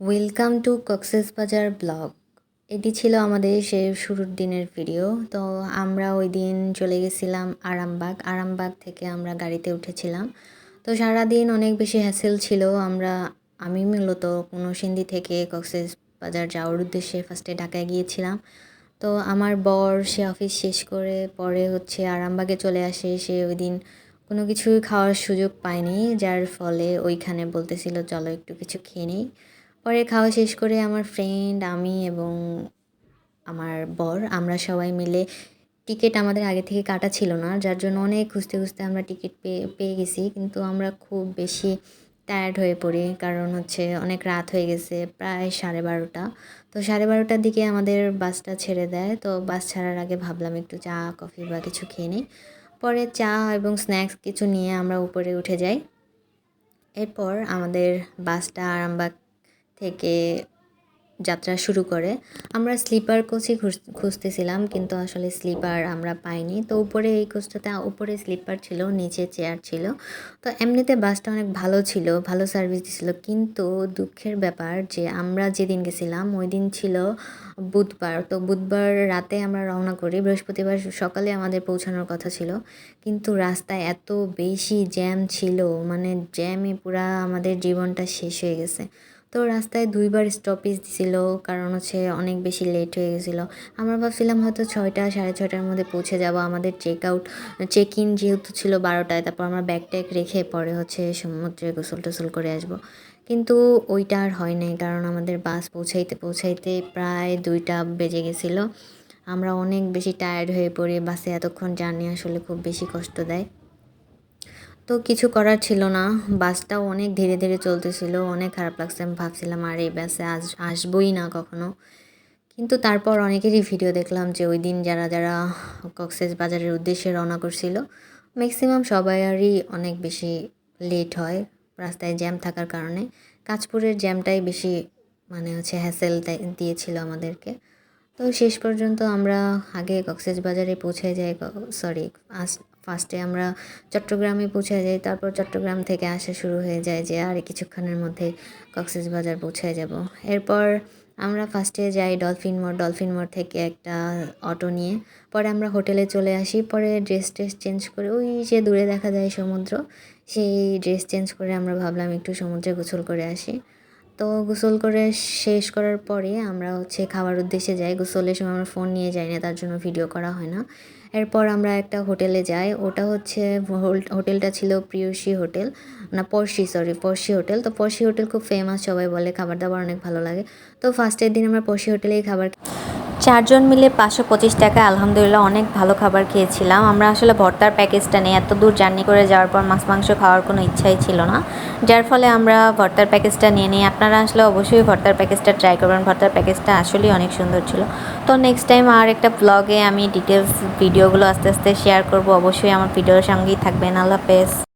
Welcome to Cox's বাজার blog এটি ছিল আমাদের সে শুরুর দিনের ভিডিও তো আমরা ওই দিন চলে গেছিলাম আরামবাগ। আরামবাগ থেকে আমরা গাড়িতে উঠেছিলাম। তো সারাদিন অনেক বেশি হ্যাসেল ছিল। আমরা, আমি মূলত কোনো সিন্ধি থেকে কক্সেস বাজার যাওয়ার উদ্দেশ্যে ফার্স্টে ঢাকায় গিয়েছিলাম। তো আমার বর, সে অফিস শেষ করে পরে হচ্ছে আরামবাগে চলে আসে। সে ওই দিন কোনো কিছুই খাওয়ার সুযোগ পায়নি, যার ফলে ওইখানে বলতেছিল, চলো একটু কিছু খেয়ে নিই। পরে খাওয়া শেষ করে আমার ফ্রেন্ড আমি এবং আমার বর, আমরা সবাই মিলে টিকিট আমাদের আগে থেকে কাটা ছিল না, যার জন্য অনেক খুঁজতে খুঁজতে আমরা টিকিট পেয়ে পেয়ে গেছি। কিন্তু আমরা খুব বেশি টায়ার্ড হয়ে পড়ি, কারণ হচ্ছে অনেক রাত হয়ে গেছে, প্রায় সাড়ে বারোটা। তো সাড়ে বারোটার দিকে আমাদের বাসটা ছেড়ে দেয়, তো বাস ছাড়ার আগে ভাবলাম একটু চা, কফি বা কিছু খেয়ে নিই। পরে চা এবং স্ন্যাক্স কিছু নিয়ে আমরা উপরে উঠে যাই। এরপর আমাদের বাসটা আরামবাগ থেকে যাত্রা শুরু করে। আমরা স্লিপার কোচই খুঁজতেছিলাম কিন্তু আসলে স্লিপার আমরা পাইনি। তো উপরে এই কোচটাতে, উপরে স্লিপার ছিল, নিচে চেয়ার ছিল। তো এমনিতে বাসটা অনেক ভালো ছিল, ভালো সার্ভিস দিছিল। কিন্তু দুঃখের ব্যাপার যে আমরা যেদিন গেছিলাম, ওই দিন ছিল বুধবার। তো বুধবার রাতে আমরা রওনা করি। বৃহস্পতিবার সকালে আমাদের পৌঁছানোর কথা ছিল। কিন্তু রাস্তায় এত বেশি জ্যাম ছিল মানে জ্যামে পুরা আমাদের জীবনটা শেষ হয়ে গেছে। তো রাস্তায় দুইবার স্টপেজ দিছিল, কারণ হচ্ছে অনেক বেশি লেট হয়ে গেছিল। আমরা ভাবছিলাম হয়তো ছয়টা, সাড়ে ছয়টার মধ্যে পৌঁছে যাব, আমাদের চেক আউট চেক ইন যেহেতু ছিল বারোটায়, তারপর আমরা ব্যাগ ট্যাগ রেখে পরে হচ্ছে সমুদ্রে গোসল টোসল করে আসব। কিন্তু ওইটা আর হয় নাই, কারণ আমাদের বাস পৌঁছাইতে পৌঁছাইতে প্রায় দুইটা বেজে গেছিল। আমরা অনেক বেশি টায়ার্ড হয়ে পড়ি বাসে এতক্ষণ জার্নি আসলে খুব বেশি কষ্ট দেয়। তো কিছু করার ছিল না। বাসটাও অনেক ধীরে ধীরে চলতেছিল, অনেক খারাপ লাগছে। আমি ভাবছিলাম, আর এই বাসে আস আসবই না কখনো? কিন্তু তারপর অনেকেরই ভিডিও দেখলাম যে ওই দিন যারা যারা কক্সেস বাজারের উদ্দেশ্যে রওনা করছিল ম্যাক্সিমাম সবাইয়েরই অনেক বেশি লেট হয় রাস্তায় জ্যাম থাকার কারণে। কাঁচপুরের জ্যামটাই বেশি মানে হচ্ছে হ্যাসেল দিয়েছিল আমাদেরকে। তো শেষ পর্যন্ত আমরা আগে কক্সেস বাজারে পৌঁছে যাই সরি ফার্স্টে আমরা চট্টগ্রামে পৌঁছে যাই, তারপর চট্টগ্রাম থেকে আসা শুরু হয়ে যায় যে আর কিছুক্ষণের মধ্যে কক্সেস বাজার পৌঁছে যাব। এরপর আমরা ফার্স্টে যাই ডলফিন মোড় ডলফিন মোড় থেকে একটা অটো নিয়ে। পরে আমরা হোটেলে চলে আসি, পরে ড্রেস ট্রেস চেঞ্জ করে ওই যে দূরে দেখা যায় সমুদ্র, সেই ড্রেস চেঞ্জ করে আমরা ভাবলাম একটু সমুদ্রে গোসল করে আসি। তো গোসল করে শেষ করার পরে আমরা হচ্ছে খাবার উদ্দেশ্যে যাই। গোসলের সময় আমরা ফোন নিয়ে যাই না, তার জন্য ভিডিও করা হয় না। এরপর আমরা একটা হোটেলে যাই। ওটা হচ্ছে হোটেলটা ছিল প্রিয়সী হোটেল না পর্শি সরি পর্শি হোটেল তো পর্শি হোটেল খুব ফেমাস সবাই বলে, খাবার দাবার অনেক ভালো লাগে। তো ফার্স্টের দিন আমরা পর্শি হোটেলেই খাবার চারজন মিলে পাঁচশো পঁচিশ টাকা আলহামদুলিল্লাহ অনেক ভালো খাবার খেয়েছিলাম। আমরা আসলে ভর্তার প্যাকেজটা নেই এত দূর জার্নি করে যাওয়ার পর মাছ, মাংস খাওয়ার কোনো ইচ্ছাই ছিল না। যার ফলে আমরা ভর্তার প্যাকেজটা নিয়ে নিই আপনারা আসলে অবশ্যই ভর্তার প্যাকেজটা ট্রাই করবেন। ভর্তার প্যাকেজটা আসলেই অনেক সুন্দর ছিল। তো নেক্সট টাইম আর একটা ব্লগে আমি ডিটেলস ভিডিওগুলো আস্তে আস্তে শেয়ার করব। অবশ্যই আমার ভিডিওর সঙ্গেই থাকবেন। আল্লাহ হাফেজ।